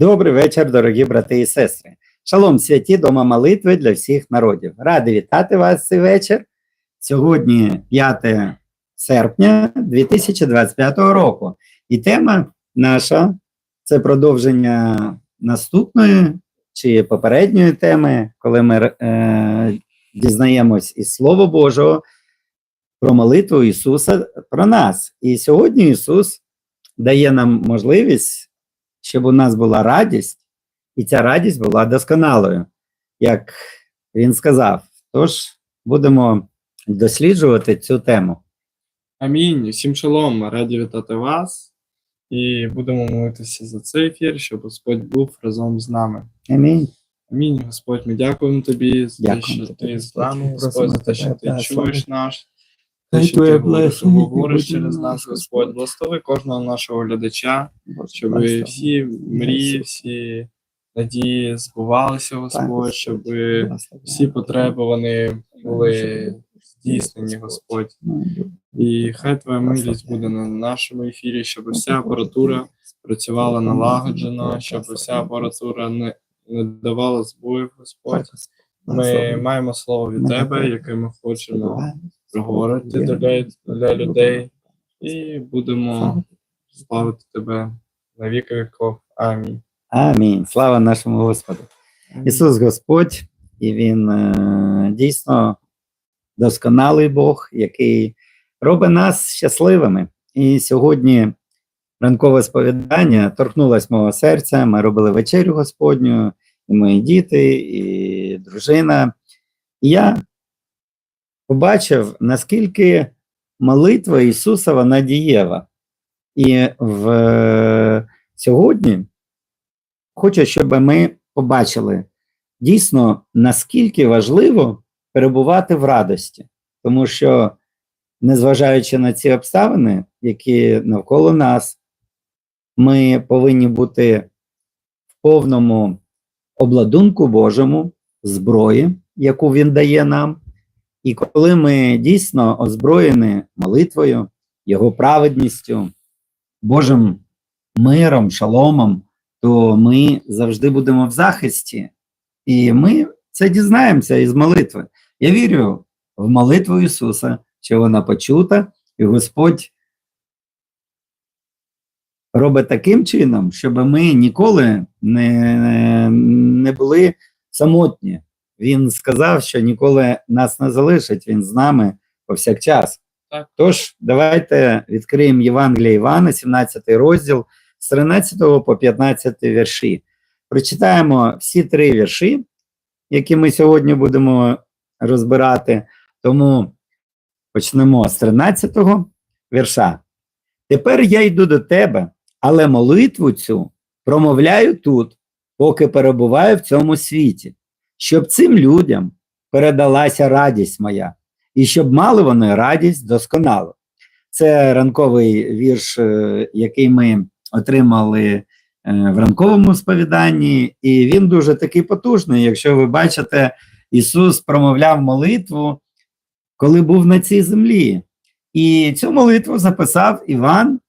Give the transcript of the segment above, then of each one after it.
Добрий вечір, дорогі брати і сестри. Шалом, святі дома молитви для всіх народів. Радий вітати вас цей вечір. Сьогодні 5 серпня 2025 року. І тема наша це продовження наступної чи попередньої теми, коли ми е, дізнаємось із Слова Божого про молитву Ісуса про нас. І сьогодні Ісус дає нам можливість щоб у нас була радість, і ця радість була досконалою, як він сказав. Тож будемо досліджувати цю тему. Амінь. Всім шалом. Раді вітати вас. І будемо молитися за цей ефір, щоб Господь був разом з нами. Амінь. Амінь, Господь, ми дякуємо тобі за те, що тобі, ти з нами, Господь. За те, що ти чуєш наш. Те, що ти говориш, говориш через нас, Господь, благослови кожного нашого глядача, щоб всі мрії, всі надії збувалися, Господь, Господь. щоб всі потреби вони були здійснені, Господь. І хай твоя милість буде на нашому ефірі, щоб вся апаратура працювала налагоджено, щоб вся апаратура не, не давала збоїв, Господь. Ми маємо слово від тебе, яке ми хочемо проговорити для, для людей, і будемо славити тебе на віки віков. Амінь. Амінь. Слава нашому Господу. Ісус Господь, і Він е, дійсно досконалий Бог, який робить нас щасливими. І сьогодні ранкове сповідання торкнулось мого серця. Ми робили вечерю Господню, і мої діти, і дружина. І я побачив, наскільки молитва Ісуса вона дієва. І в е, сьогодні хочу, щоб ми побачили дійсно, наскільки важливо перебувати в радості, тому що, незважаючи на ці обставини, які навколо нас, ми повинні бути в повному обладунку Божому, зброї, яку Він дає нам. І коли ми дійсно озброєні молитвою, Його праведністю, Божим миром, шаломом, то ми завжди будемо в захисті. І ми це дізнаємося із молитви. Я вірю в молитву Ісуса, що вона почута, і Господь робить таким чином, щоб ми ніколи не, не були самотні. Він сказав, що ніколи нас не залишить, він з нами повсякчас. Так. Тож, давайте відкриємо Євангелія Івана, 17 розділ, з 13 по 15 вірші. Прочитаємо всі три вірші, які ми сьогодні будемо розбирати. Тому почнемо з 13 вірша. Тепер я йду до тебе, але молитву цю промовляю тут, поки перебуваю в цьому світі, щоб цим людям передалася радість моя, і щоб мали вони радість досконало. Це ранковий вірш, е, який ми отримали е, в ранковому сповіданні, і він дуже такий потужний. Якщо ви бачите, Ісус промовляв молитву, коли був на цій землі. І цю молитву записав Іван,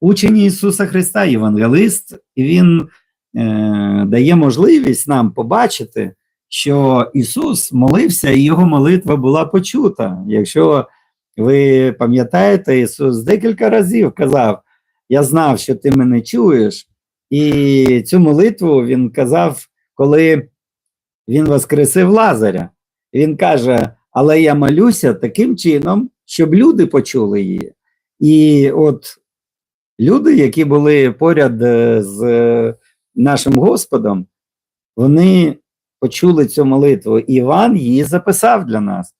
учень Ісуса Христа, євангелист, і він е, дає можливість нам побачити, що Ісус молився, і його молитва була почута. Якщо ви пам'ятаєте, Ісус декілька разів казав: Я знав, що ти мене чуєш. І цю молитву він казав, коли він воскресив Лазаря. Він каже: Але я молюся таким чином, щоб люди почули її. І от люди, які були поряд е, з е, нашим Господом, вони почули цю молитву. Іван її записав для нас.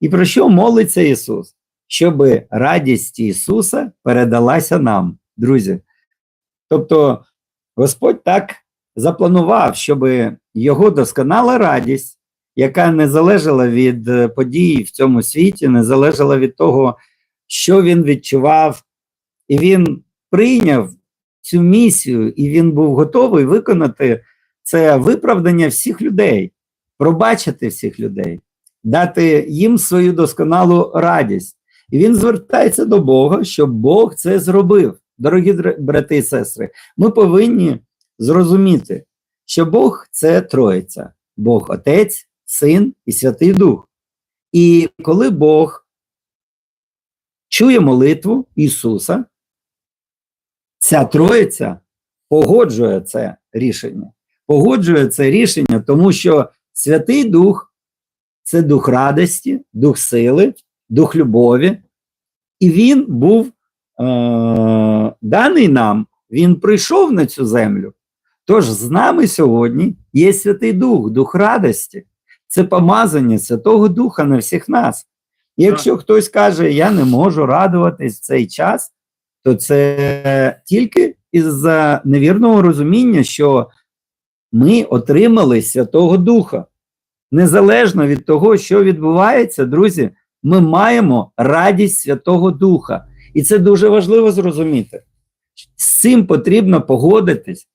І про що молиться Ісус? Щоб радість Ісуса передалася нам, друзі. Тобто Господь так запланував, щоб його досконала радість, яка не залежала від е, подій в цьому світі, не залежала від того, що він відчував, і він прийняв цю місію, і він був готовий виконати це виправдання всіх людей, пробачити всіх людей, дати їм свою досконалу радість. І він звертається до Бога, щоб Бог це зробив. Дорогі брати і сестри, ми повинні зрозуміти, що Бог це Троїця, Бог Отець, Син і Святий Дух. І коли Бог чує молитву Ісуса, ця Троїця погоджує це рішення. Погоджує це рішення, тому що Святий Дух це дух радості, дух сили, дух любові. І він був е- даний нам, він прийшов на цю землю. Тож з нами сьогодні є Святий Дух, дух радості. Це помазання Святого Духа на всіх нас. І Якщо хтось каже, я не можу радуватись в цей час, то це тільки із-за невірного розуміння, що ми отримали Святого Духа. Незалежно від того, що відбувається, друзі, ми маємо радість Святого Духа. І це дуже важливо зрозуміти. З цим потрібно погодитись.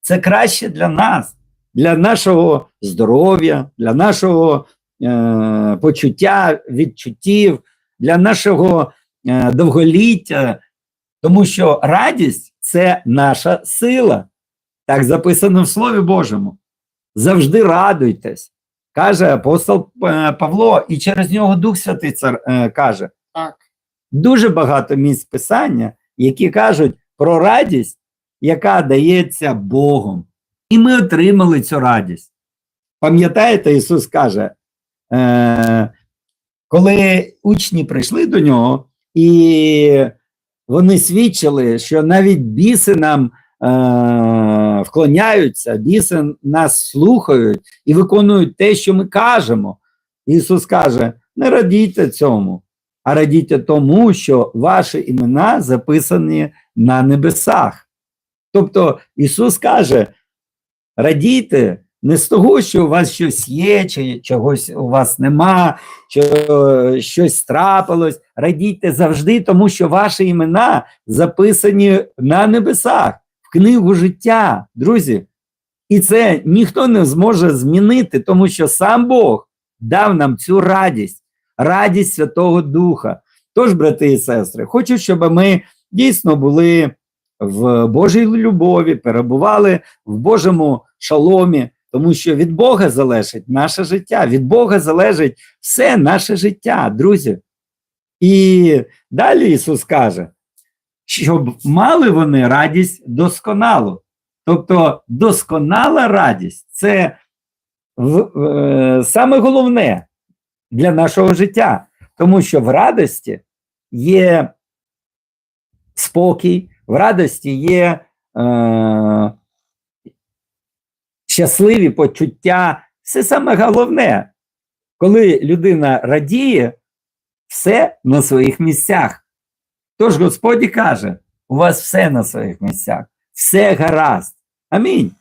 Це краще для нас, для нашого здоров'я, для нашого е, почуття, відчуттів, для нашого е, довголіття, тому що радість це наша сила. Так записано в Слові Божому. Завжди радуйтесь, каже апостол е, Павло, і через нього Дух Святий цар, е, каже. Так. Дуже багато місць писання, які кажуть про радість, яка дається Богом. І ми отримали цю радість. Пам'ятаєте, Ісус каже, е, коли учні прийшли до нього, і вони свідчили, що навіть біси нам вклоняються, біси нас слухають і виконують те, що ми кажемо. Ісус каже: не радійте цьому, а радійте тому, що ваші імена записані на небесах. Тобто Ісус каже: радійте не з того, що у вас щось є, чи чогось у вас нема, що щось трапилось. Радійте завжди, тому що ваші імена записані на небесах, книгу життя, друзі. І це ніхто не зможе змінити, тому що сам Бог дав нам цю радість, радість Святого Духа. Тож, брати і сестри, хочу, щоб ми дійсно були в Божій любові, перебували в Божому шаломі, тому що від Бога залежить наше життя, від Бога залежить все наше життя, друзі. І далі Ісус каже, щоб мали вони радість досконалу. Тобто досконала радість це в, е, саме головне для нашого життя, тому що в радості є спокій, в радості є е, щасливі почуття. Це саме головне, коли людина радіє, все на своїх місцях. Тож Господь і каже: у вас все на своїх місцях, все гаразд. Амінь.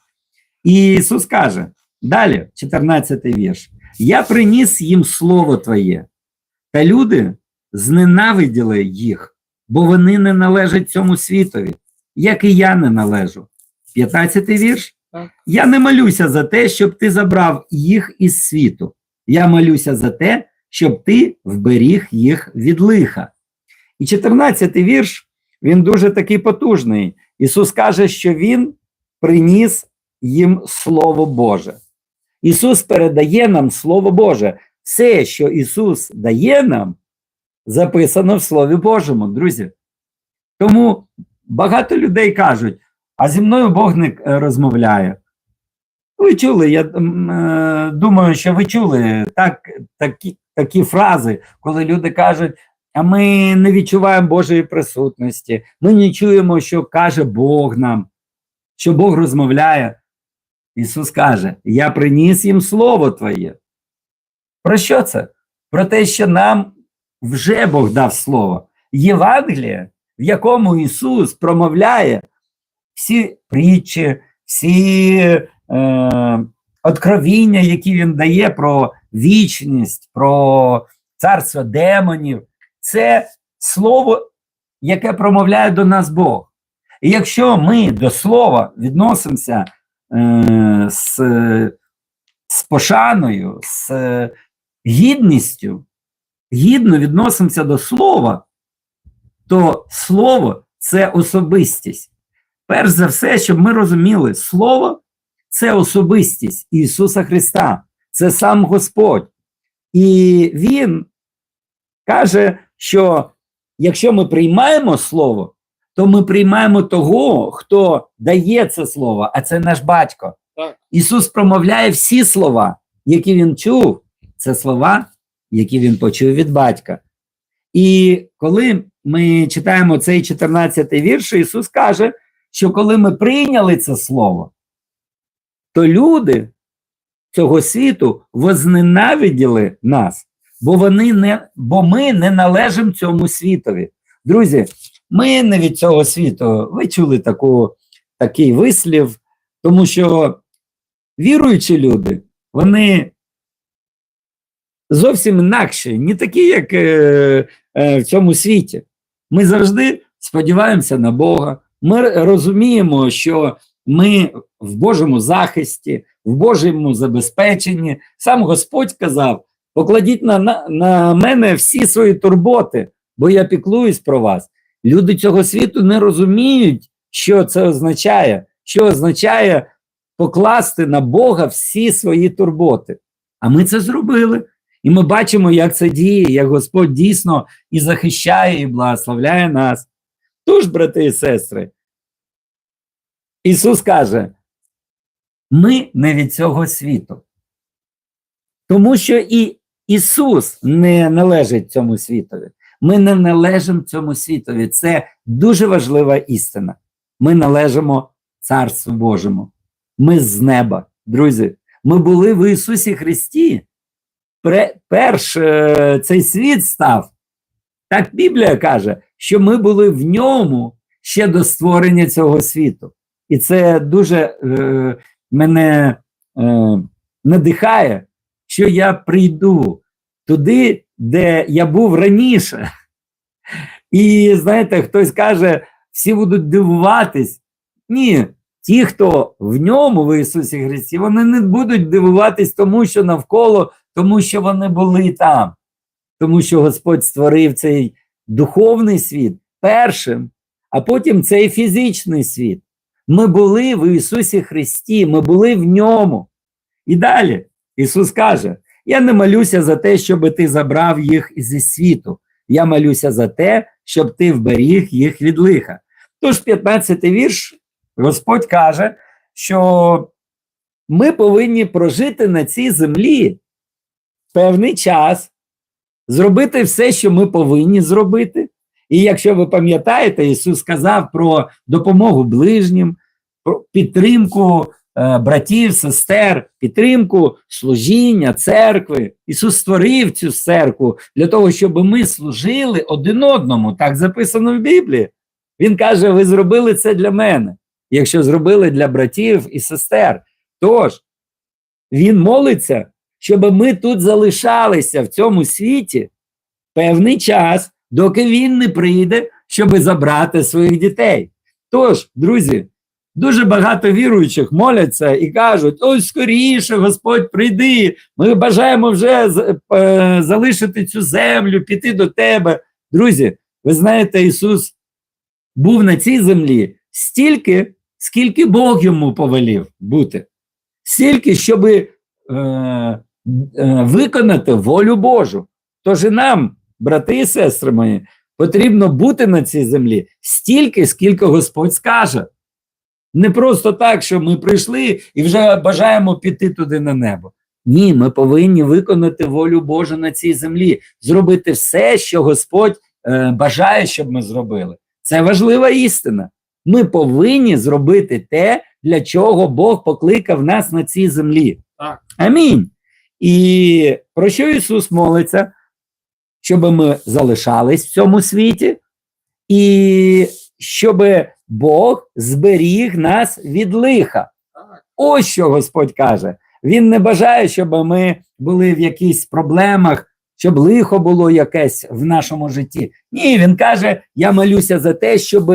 І Ісус каже, далі, 14 вірш. Я приніс їм слово Твоє, та люди зненавиділи їх, бо вони не належать цьому світові, як і я не належу. 15 вірш. Так. Я не молюся за те, щоб ти забрав їх із світу. Я молюся за те, щоб ти вберіг їх від лиха. І 14 вірш, він дуже такий потужний. Ісус каже, що Він приніс їм Слово Боже. Ісус передає нам Слово Боже. Все, що Ісус дає нам, записано в Слові Божому, друзі. Тому багато людей кажуть, а зі мною Бог не е, розмовляє. Ви чули, я е, думаю, що ви чули так, такі, такі фрази, коли люди кажуть, а ми не відчуваємо Божої присутності, ми не чуємо, що каже Бог нам, що Бог розмовляє. Ісус каже: Я приніс їм Слово Твоє. Про що це? Про те, що нам вже Бог дав Слово. Євангеліє, в якому Ісус промовляє всі притчі, всі е, откровіння, які Він дає про вічність, про царство демонів, це слово, яке промовляє до нас Бог. І якщо ми до слова відносимося е, з, з пошаною, з гідністю, гідно відносимося до слова, то слово це особистість. перш за все, щоб ми розуміли, Слово це особистість Ісуса Христа, це сам Господь. І Він каже, що якщо ми приймаємо Слово, то ми приймаємо того, хто дає це слово, а це наш батько. Так. Ісус промовляє всі слова, які він чув, це слова, які він почув від батька. І коли ми читаємо цей 14-й вірш, Ісус каже, що коли ми прийняли це слово, то люди цього світу возненавиділи нас, бо вони не, бо ми не належимо цьому світові. Друзі, ми не від цього світу. Ви чули таку, такий вислів, тому що віруючі люди, вони зовсім інакші, не такі, як е, е, в цьому світі. Ми завжди сподіваємося на Бога. Ми розуміємо, що ми в Божому захисті, в Божому забезпеченні. Сам Господь казав: покладіть на, на, на мене всі свої турботи, бо я піклуюсь про вас. Люди цього світу не розуміють, що це означає, що означає покласти на Бога всі свої турботи. А ми це зробили. І ми бачимо, як це діє, як Господь дійсно і захищає, і благословляє нас. Тож, брати і сестри, Ісус каже: ми не від цього світу. Тому що і Ісус не належить цьому світові. Ми не належимо цьому світові. Це дуже важлива істина. Ми належимо Царству Божому. Ми з неба, друзі. Ми були в Ісусі Христі. Перш е, цей світ став. Так Біблія каже, що ми були в ньому ще до створення цього світу. І це дуже е, мене е, надихає, що я прийду туди, де я був раніше. І знаєте, хтось каже, всі будуть дивуватись. Ні, ті, хто в ньому, в Ісусі Христі, вони не будуть дивуватись тому, що навколо, тому що вони були там. Тому що Господь створив цей духовний світ першим, а потім цей фізичний світ. Ми були в Ісусі Христі, ми були в ньому. І далі Ісус каже: Я не молюся за те, щоб ти забрав їх зі світу. Я молюся за те, щоб ти вберіг їх від лиха. Тож, 15-й вірш, Господь каже, що ми повинні прожити на цій землі певний час, зробити все, що ми повинні зробити. І якщо ви пам'ятаєте, Ісус сказав про допомогу ближнім, про підтримку братів, сестер, підтримку служіння, церкви. Ісус створив цю церкву для того, щоб ми служили один одному. Так записано в Біблії. Він каже: ви зробили це для мене, якщо зробили для братів і сестер. Тож він молиться, щоб ми тут залишалися в цьому світі певний час, доки він не прийде, щоб забрати своїх дітей. Тож, друзі, дуже багато віруючих моляться і кажуть: ось скоріше, Господь, прийди. Ми бажаємо вже е, залишити цю землю, піти до тебе. Друзі, ви знаєте, Ісус був на цій землі стільки, скільки Бог йому повелів бути, стільки, щоб е, е, виконати волю Божу. Тож і нам, брати і сестри мої, потрібно бути на цій землі стільки, скільки Господь скаже. Не просто так, що ми прийшли і вже бажаємо піти туди на небо. Ні, ми повинні виконати волю Божу на цій землі, зробити все, що Господь е, бажає, щоб ми зробили. Це важлива істина. Ми повинні зробити те, для чого Бог покликав нас на цій землі. Так. Амінь. І про що Ісус молиться? Щоб ми залишались в цьому світі, і щоб Бог зберіг нас від лиха. Ось що Господь каже. Він не бажає, щоб ми були в якихось проблемах, щоб лихо було якесь в нашому житті. Ні, він каже: я молюся за те, щоб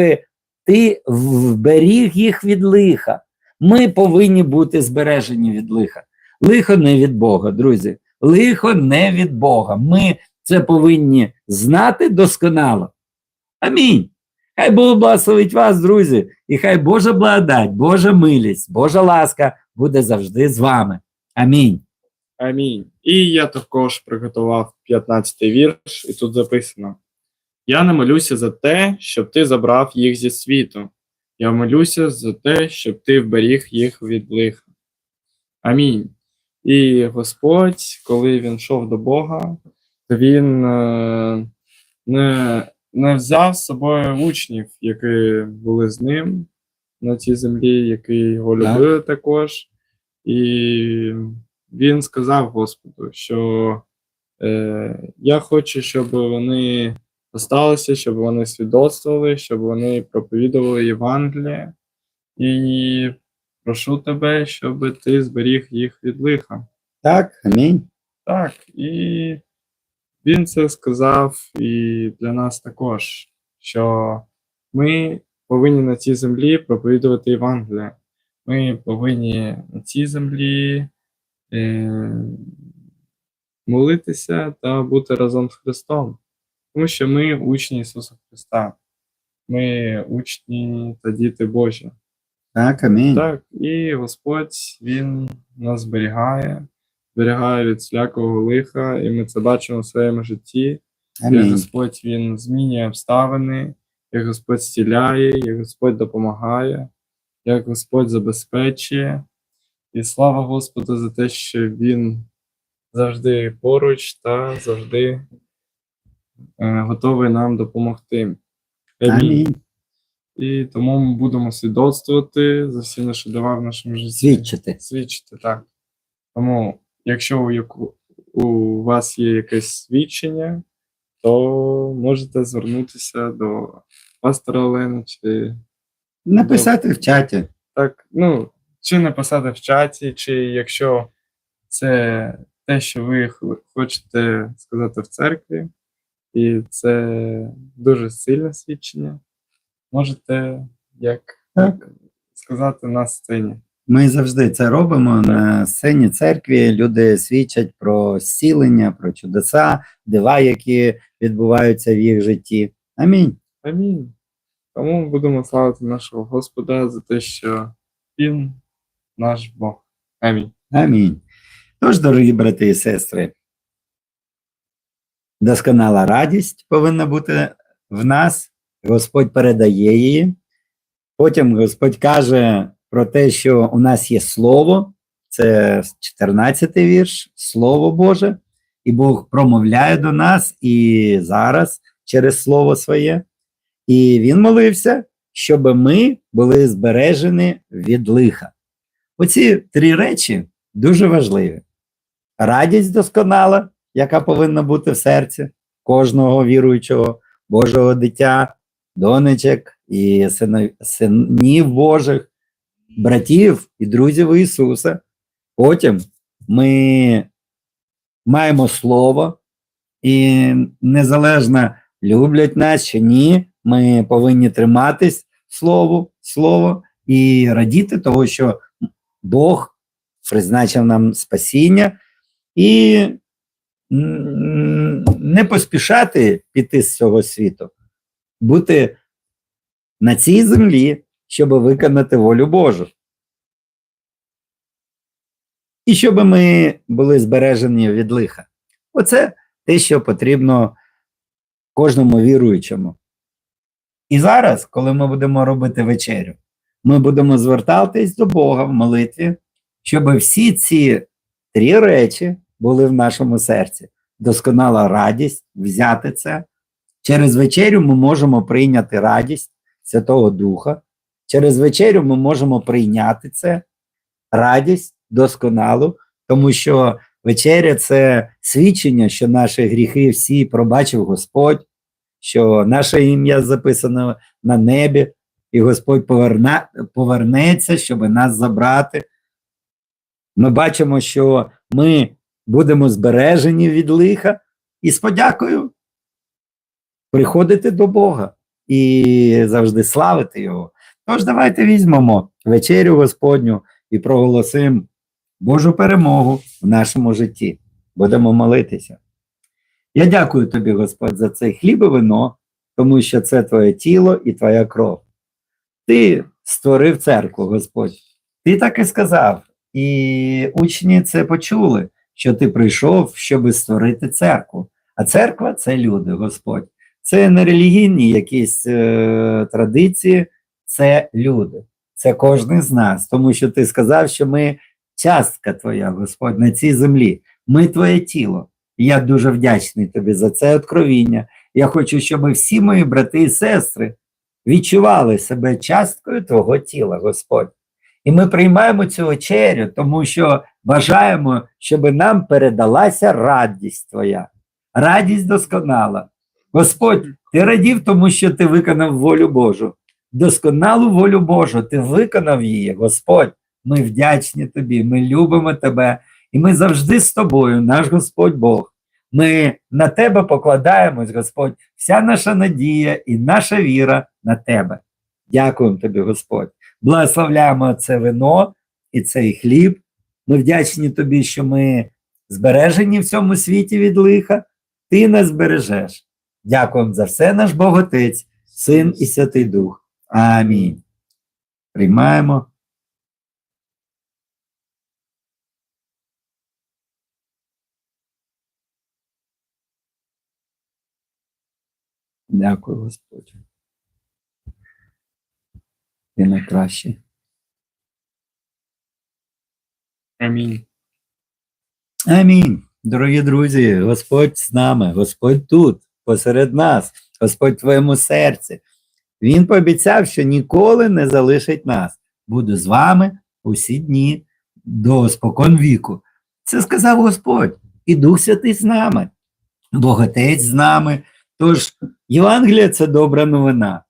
ти вберіг їх від лиха. Ми повинні бути збережені від лиха. Лихо не від Бога, друзі. Лихо не від Бога. Ми це повинні знати досконало. Амінь. Хай Бог благословить вас, друзі, і хай Божа благодать, Божа милість, Божа ласка буде завжди з вами. Амінь. Амінь. І я також приготував 15-й вірш, і тут записано: Я не молюся за те, щоб ти забрав їх зі світу. Я молюся за те, щоб ти вберіг їх від лиха. Амінь. І Господь, коли він йшов до Бога, то він е, не, не взяв з собою учнів, які були з ним на цій землі, які його Так. любили також. І він сказав Господу, що е, я хочу, щоб вони осталися, щоб вони свідоцтвували, щоб вони проповідували Євангеліє, і прошу тебе, щоб ти зберіг їх від лиха. Так, амінь. Так, і він це сказав і для нас також, що ми повинні на цій землі проповідувати Євангеліє. Ми повинні на цій землі е, молитися та бути разом з Христом. Тому що ми учні Ісуса Христа. Ми учні та діти Божі. Так, амінь. Так, і Господь Він нас зберігає, зберігає від всякого лиха, і ми це бачимо в своєму житті. Як Амінь. Господь Він змінює обставини, як Господь зціляє, як Господь допомагає, як Господь забезпечує. І слава Господу за те, що Він завжди поруч та завжди е, готовий нам допомогти. Амінь. І тому ми будемо свідоцтвувати за всі наші дива в нашому житті. Свідчити. Свідчити, так. Тому, якщо у, у вас є якесь свідчення, то можете звернутися до пастора Олени, чи Написати в чаті. так, ну, чи написати в чаті, чи якщо це те, що ви хочете сказати в церкві, і це дуже сильне свідчення, можете як Так. сказати на сцені. Ми завжди це робимо на сцені церкві. Люди свідчать про зцілення, про чудеса, дива, які відбуваються в їх житті. Амінь. Амінь. Тому ми будемо славити нашого Господа за те, що Він наш Бог. Амінь. Амінь. Тож, дорогі брати і сестри, досконала радість повинна бути в нас. Господь передає її. Потім Господь каже про те, що у нас є Слово, це 14-й вірш, Слово Боже, і Бог промовляє до нас і зараз через Слово Своє. І Він молився, щоб ми були збережені від лиха. Оці три речі дуже важливі. Радість досконала, яка повинна бути в серці кожного віруючого, Божого дитя, донечок і синів Божих, братів і друзів Ісуса. Потім ми маємо Слово, і незалежно люблять нас чи ні, ми повинні триматись Слову, Слово і радіти того, що Бог призначив нам спасіння, і не поспішати піти з цього світу, бути на цій землі, щоб виконати волю Божу. І щоб ми були збережені від лиха. Оце те, що потрібно кожному віруючому. І зараз, коли ми будемо робити вечерю, ми будемо звертатись до Бога в молитві, щоб всі ці три речі були в нашому серці. Досконала радість, взяти це. Через вечерю ми можемо прийняти радість Святого Духа. Через вечерю ми можемо прийняти це, радість досконалу, тому що вечеря це свідчення, що наші гріхи всі пробачив Господь, що наше ім'я записано на небі, і Господь поверна, повернеться, щоб нас забрати. Ми бачимо, що ми будемо збережені від лиха і з подякою приходити до Бога і завжди славити Його. Тож давайте візьмемо вечерю Господню і проголосимо Божу перемогу в нашому житті. Будемо молитися. Я дякую тобі, Господь, за цей хліб і вино, тому що це твоє тіло і твоя кров. Ти створив церкву, Господь. Ти так і сказав. І учні це почули, що ти прийшов, щоб створити церкву. А церква це люди, Господь. Це не релігійні якісь е, традиції, це люди. Це кожен з нас, тому що ти сказав, що ми частка твоя, Господь, на цій землі. Ми твоє тіло. І я дуже вдячний тобі за це откровіння. Я хочу, щоб всі мої брати і сестри відчували себе часткою твого тіла, Господь. І ми приймаємо цю вечерю, тому що бажаємо, щоб нам передалася радість Твоя, радість досконала. Господь, ти радів, тому що ти виконав волю Божу. Досконалу волю Божу, ти виконав її, Господь. Ми вдячні тобі, ми любимо тебе, і ми завжди з тобою, наш Господь Бог. Ми на тебе покладаємось, Господь, вся наша надія і наша віра на тебе. Дякуємо тобі, Господь. Благословляємо це вино і цей хліб. Ми вдячні тобі, що ми збережені в цьому світі від лиха. Ти нас збережеш. Дякуємо за все, наш Бог Отець, Син і Святий Дух. Амінь. Приймаємо. Дякую, Господь. Ти найкращий. Амінь. Амінь. Дорогі друзі, Господь з нами, Господь тут, посеред нас, Господь в твоєму серці. Він пообіцяв, що ніколи не залишить нас. Буду з вами усі дні до спокон віку. Це сказав Господь, і Дух Святий з нами, Бог Отець з нами. Тож Євангелія це добра новина.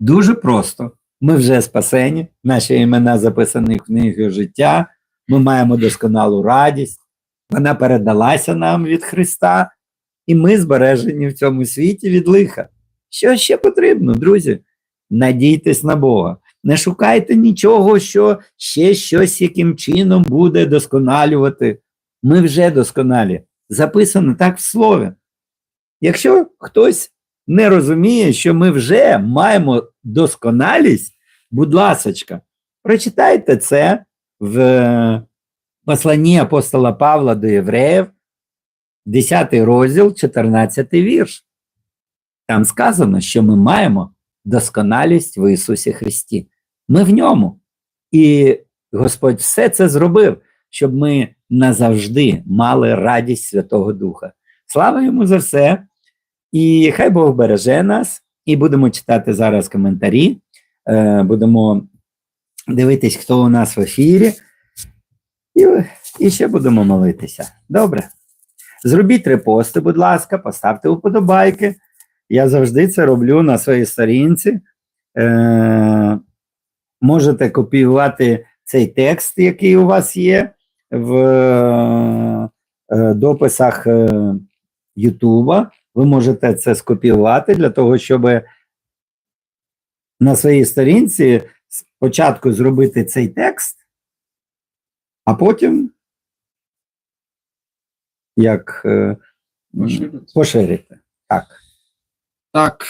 Дуже просто. Ми вже спасені, наші імена записані в книгу життя. Ми маємо досконалу радість. Вона передалася нам від Христа, і ми збережені в цьому світі від лиха. Що ще потрібно, друзі? Надійтесь на Бога. Не шукайте нічого, що ще щось яким чином буде досконалювати. Ми вже досконалі. Записано так в слові. Якщо хтось не розуміє, що ми вже маємо досконалість, будь ласочка, прочитайте це в посланні апостола Павла до Євреїв, 10 розділ, 14 вірш. Там сказано, що ми маємо досконалість в Ісусі Христі. Ми в ньому. І Господь все це зробив, щоб ми назавжди мали радість Святого Духа. Слава йому за все. І хай Бог береже нас, і будемо читати зараз коментарі. Е, будемо дивитись, хто у нас в ефірі. І, і ще будемо молитися. Добре. Зробіть репости, будь ласка, поставте вподобайки. Я завжди це роблю на своїй сторінці. Е, можете копіювати цей текст, який у вас є в е, дописах е, Ютуба. Ви можете це скопіювати для того, щоб на своїй сторінці спочатку зробити цей текст, а потім як е, поширити. Так. Так.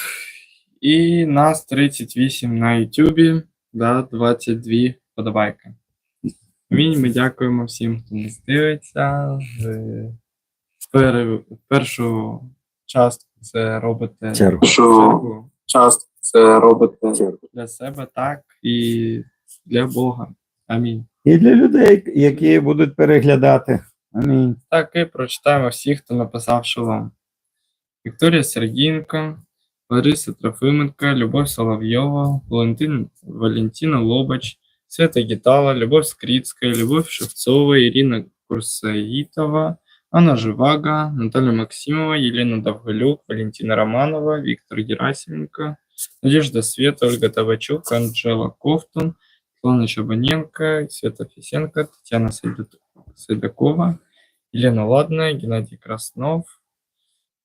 І нас 38 на Ютубі, да, 22 подобайки. Амінь. Ми дякуємо всім, хто нас дивиться. Ви пер- першу частку це робите Чергу. чергу. частку це робите для себе так і для Бога. Амінь. І для людей, які будуть переглядати. Амінь. Так і прочитаємо всіх, хто написав шалом. Вікторія Сергієнко, Лариса Трофименко, Любов Соловйова, Валентин, Валентина Лобач, Свята Гітала, Любов Скрицька, Любов Шевцова, Ірина Курсаїтова, Анна Живага, Наталя Максимова, Елена Довголюк, Валентина Романова, Віктор Герасименко, Надежда Света, Ольга Тавачук, Анжела Ковтун, Светлана Чабаненко, Света Фисенко, Татьяна Сайдат- Сайдакова, Елена Ладная, Геннадий Краснов,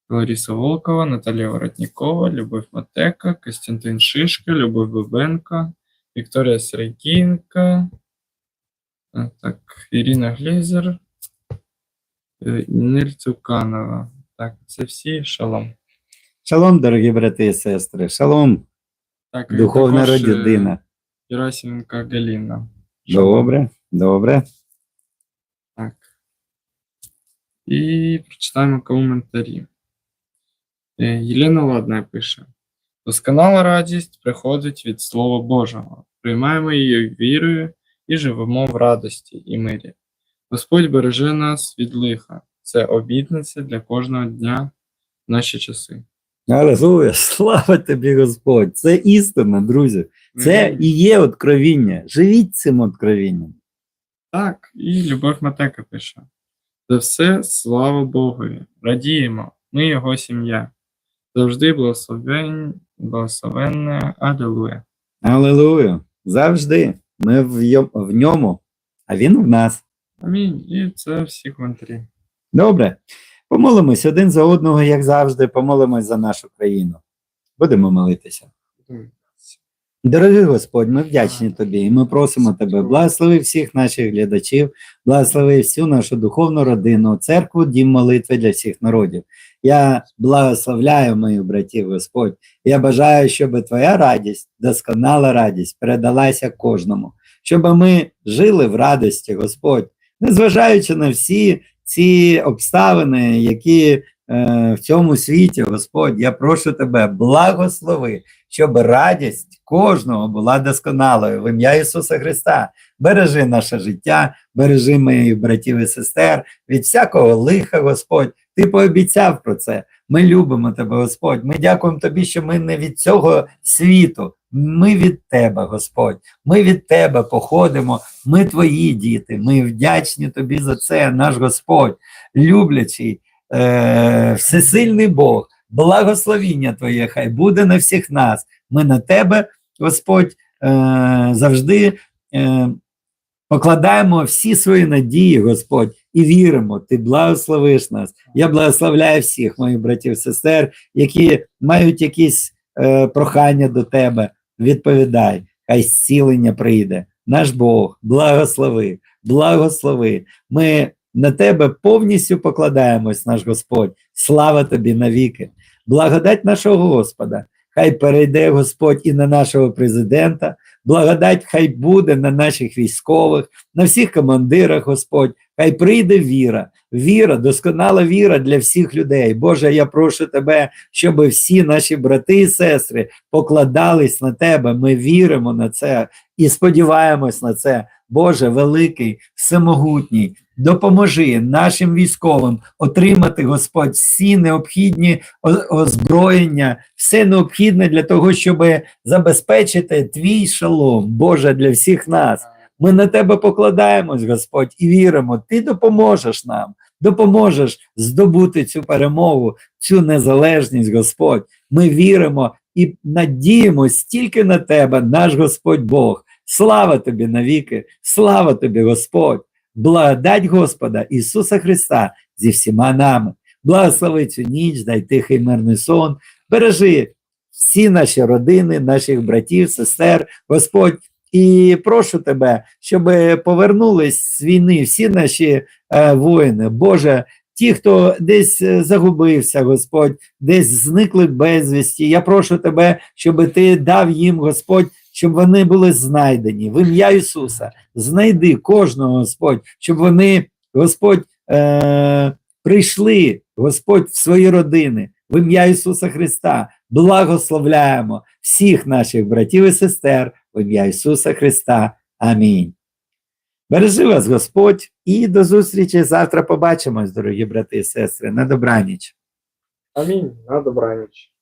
Лариса Волкова, Наталья Воротникова, Любовь Матека, Костянтин Шишка, Любовь Бубенко, Виктория Сергієнко, е, так, Ірина Глезер, е, Цуканова. Так, це всі шалом. Шалом, дорогі брати і сестри, шалом, Так, духовна також, е, родина. Герасименко Галіна. Добре, добре. Так. І прочитаємо коментарі. Е, Єлена Ладна пише: Досконала радість приходить від Слова Божого. Приймаємо її вірою і живемо в радості і мирі. Господь береже нас від лиха. Це обітниця для кожного дня в наші часи. Аллилуйя, слава тобі, Господь. Це істина, друзі. Це і є откровіння. Живіть цим откровінням. Так, і Любов Матека пише: За все слава Богові, радіємо, ми його сім'я. Завжди благословен, благословенне Алілуя. Аллилуйя. Завжди. Ми в, в ньому, а він в нас. Амінь. І це всі коментарі. Добре. Помолимось один за одного, як завжди, помолимось за нашу країну. Будемо молитися. Дорогий Господь, ми вдячні Тобі і ми просимо Тебе, благослови всіх наших глядачів, благослови всю нашу духовну родину, церкву, дім молитви для всіх народів. Я благословляю моїх братів, Господь. Я бажаю, щоб Твоя радість, досконала радість, передалася кожному, щоб ми жили в радості, Господь, незважаючи на всі ці обставини, які е, в цьому світі, Господь, я прошу Тебе, благослови щоб радість кожного була досконалою в ім'я Ісуса Христа. Бережи наше життя, бережи моїх братів і сестер від всякого лиха, Господь. Ти пообіцяв про це. Ми любимо тебе, Господь. Ми дякуємо тобі, що ми не від цього світу. Ми від тебе, Господь. Ми від тебе походимо. Ми твої діти. Ми вдячні тобі за це, наш Господь, люблячий, е- всесильний Бог. Благословіння Твоє хай буде на всіх нас. Ми на Тебе, Господь, е, завжди е, покладаємо всі свої надії, Господь, і віримо, Ти благословиш нас. Я благословляю всіх моїх братів, сестер, які мають якісь е, прохання до Тебе. Відповідай, хай зцілення прийде. Наш Бог, благослови, благослови. Ми на Тебе повністю покладаємось, наш Господь. Слава Тобі навіки. Благодать нашого Господа. Хай перейде Господь і на нашого президента, благодать хай буде на наших військових, на всіх командирах, Господь, хай прийде віра, віра, досконала віра для всіх людей. Боже, я прошу тебе, щоб всі наші брати і сестри покладались на тебе. Ми віримо на це і сподіваємось на це. Боже, великий, всемогутній, допоможи нашим військовим отримати, Господь, всі необхідні озброєння, все необхідне для того, щоб забезпечити твій шалом, Боже, для всіх нас. Ми на тебе покладаємось, Господь, і віримо. Ти допоможеш нам, допоможеш здобути цю перемогу, цю незалежність, Господь. Ми віримо і надіємось тільки на тебе, наш Господь Бог. Слава тобі навіки, слава тобі, Господь. Благодать Господа Ісуса Христа зі всіма нами. Благослови цю ніч, дай тихий мирний сон. Бережи всі наші родини, наших братів, сестер, Господь. І прошу тебе, щоб повернулись з війни всі наші е, воїни. Боже, ті, хто десь е, загубився, Господь, десь зникли безвісті. Я прошу тебе, щоб ти дав їм, Господь, щоб вони були знайдені в ім'я Ісуса. Знайди кожного, Господь, щоб вони, Господь, е, прийшли, Господь, в свої родини. В ім'я Ісуса Христа благословляємо всіх наших братів і сестер в ім'я Ісуса Христа. Амінь. Бережи вас, Господь, і до зустрічі. Завтра побачимось, дорогі брати і сестри. На добраніч. Амінь. На добраніч.